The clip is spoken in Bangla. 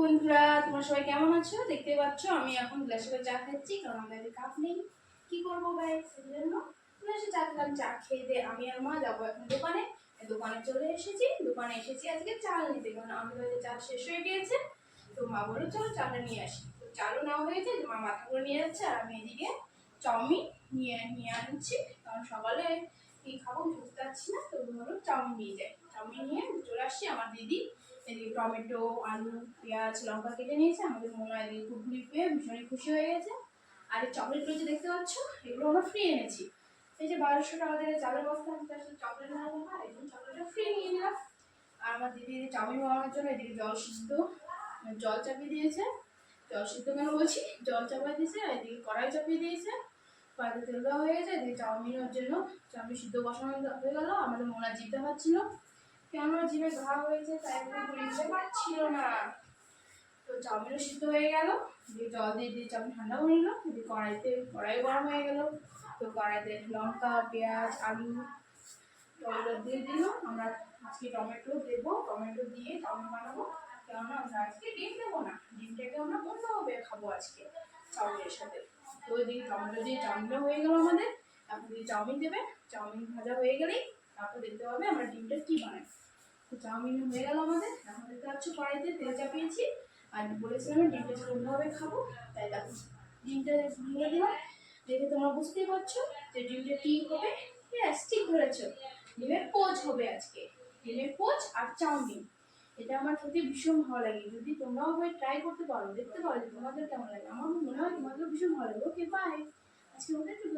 বন্ধুরা, তোমরা সবাই কেমন আছো? দেখতে পাচ্ছ, আমি এখন গ্লাসে চা খাচ্ছি, কারণ আমাদের কাপ নেই। কি করব ভাই? সেই জন্য গ্লাসে চা খেলাম চা খেয়ে দিয়ে আমি আর মা যাব এখন দোকানে। দোকানে চলে এসেছি। দোকানে এসেছি আজকে চাল নিতে, কারণ আমাদের বাড়িতে চাল শেষ হয়ে গিয়েছে। তো মা বলল, চলো চালটা নিয়ে আসি। তো চালও নেওয়া হয়েছে মা মাথা করে নিয়ে যাচ্ছে, আর আমি এদিকে চাউমিন নিয়ে নিয়ে আনছি। কারণ সকালে কি খাব বুঝতে পারছি না, তো বলল, চাউমিন নিয়ে যাই। চাউমিন নিয়ে চলে আসছি, আমার দিদি এদিকে টমেটো, আলু, পেঁয়াজ, লঙ্কা কেটে নিয়েছে, আমাদের মনে হয় এদিকে কুকুরি পেয়ে ভীষণই খুশি হয়ে গেছে। আর এই চকলেটগুলো যে দেখতে পাচ্ছ, এগুলো আমরা ফ্রি এনেছি। এই যে বারোশো টাকা দিয়ে চালের বস্তা আমি তার সাথে চকলেট না দেখা এই জন্য চকলেটটা ফ্রি নিয়ে নিলাম। আর আমার দিদি চাউমিন বানানোর জন্য এদিকে জল সিদ্ধ, জল চাপিয়ে দিয়েছে। জল সিদ্ধ কেন বলছি? জল চাপিয়ে দিয়েছে, আর এদিকে কড়াই চাপিয়ে দিয়েছে। কড়াইতে তেল দেওয়া হয়ে গেছে, এদিকে চাউমিনের জন্য, চাউমিন সিদ্ধ বসানো হয়ে গেল, আমাদের মোনা জিতে পারছিল। কেন জিভে ঘা হয়েছে তাই পারছিল না। তো চাউমিনও সিদ্ধ হয়ে গেল, দিয়ে জল দিয়ে দিয়ে চাউমিন ঠান্ডা করে নিল দিয়ে কড়াইতে, কড়াই গরম হয়ে গেল। তো কড়াইতে লঙ্কা, পেঁয়াজ, আলু, টমেটো দিয়ে দিল আমরা আজকে টমেটো দেবো, টমেটো দিয়ে চাউমিন বানাবো। কেননা আমরা আজকে ডিম দেবো না, ডিমটাকে আমরা অন্যভাবে খাব আজকে চাউমিনের সাথে। তো এদিকে টমেটো দিয়ে চাউমিনটা হয়ে গেল আমাদের। তারপর দিয়ে চাউমিন দেবে চাউমিন ভাজা হয়ে গেলেই তারপর দেখতে হবে আমরা ডিমটা কী বানাই। চাউমিন হয়ে গেল আমাদের। এখন দেখতে পাচ্ছ কড়াইতে তেল চাপিয়েছি। আর বলেছিলাম ডিমটা অন্যভাবে খাব, তাই দেখো, ডিমটা ভেঙে দিলাম। দেখে তোমরা বুঝতেই পারছ যে ডিমটা ঠিক হবে। ব্যাস, ঠিক ধরেছো। ডিমের পোচ হবে আজকে। ডিমের পোচ আর চাউমিন। এটা আমার সত্যি ভীষণ ভালো লাগে। যদি তোমরাও হয়ে ট্রাই করতে পারো, দেখতে পারো তোমাদের কেমন লাগে। আমার মনে হয় তোমাদের ভীষণ ভালো লাগে। ওকে বাই আজকে ওদের একটু